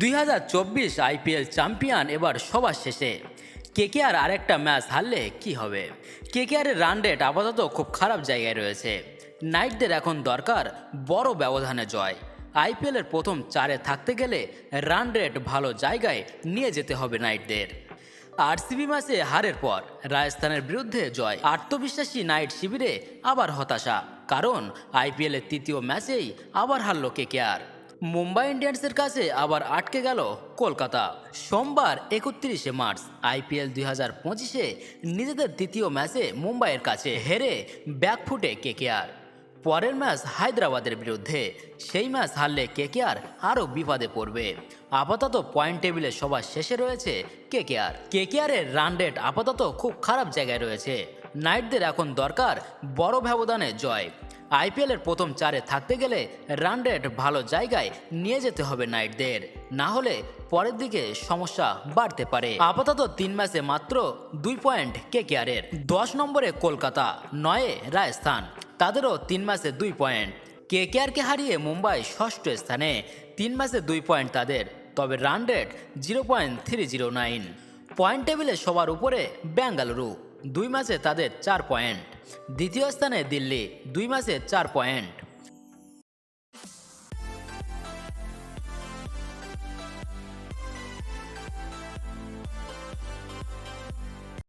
দুই হাজার চব্বিশ আইপিএল চ্যাম্পিয়ন এবার সবার শেষে। কেকেআর আরেকটা ম্যাচ হারলে কি হবে? কেকেআরের রান রেট আপাতত খুব খারাপ জায়গায় রয়েছে। নাইটদের এখন দরকার বড় ব্যবধানে জয়। আইপিএলের প্রথম চারে থাকতে গেলে রান রেট ভালো জায়গায় নিয়ে যেতে হবে নাইটদের। আরসিবি ম্যাচে হারের পর রাজস্থানের বিরুদ্ধে জয়। আত্মবিশ্বাসী নাইট শিবিরে আবার হতাশা, কারণ আইপিএলের তৃতীয় ম্যাচেই আবার হারল কেকেআর। মুম্বাই ইন্ডিয়ান্সের কাছে আবার আটকে গেল কলকাতা। সোমবার একত্রিশে মার্চ, আইপিএল দুই হাজার পঁচিশে নিজেদের দ্বিতীয় ম্যাচে মুম্বাইয়ের কাছে হেরে ব্যাকফুটে কেকেআর। পরের ম্যাচ হায়দ্রাবাদের বিরুদ্ধে, সেই ম্যাচ হারলে কেকেআর আরও বিপদে পড়বে। আপাতত পয়েন্ট টেবিলে সবার শেষে রয়েছে কেকেআর। কেকেআরের রান রেট আপাতত খুব খারাপ জায়গায় রয়েছে। নাইটদের এখন দরকার বড় ব্যবধানে জয়। আইপিএলের প্রথম চারে থাকতে গেলে রান রেট ভালো জায়গায় নিয়ে যেতে হবে নাইটদের। না হলে পরের দিকে সমস্যা বাড়তে পারে। আপাতত তিন ম্যাচে মাত্র দুই পয়েন্ট কেকেআরের। দশ নম্বরে কলকাতা, নয়ে রাজস্থান। তাদেরও তিন ম্যাচে দুই পয়েন্ট। কেকেআরকে হারিয়ে মুম্বাই ষষ্ঠ স্থানে। তিন ম্যাচে দুই পয়েন্ট তাদের। তবে run rate zero point three zero nine point টেবিলে সবার উপরে বেঙ্গালুরু। দুই ম্যাচে তাদের চার পয়েন্ট। দ্বিতীয় স্থানে দিল্লি দুই ম্যাচে চার পয়েন্ট।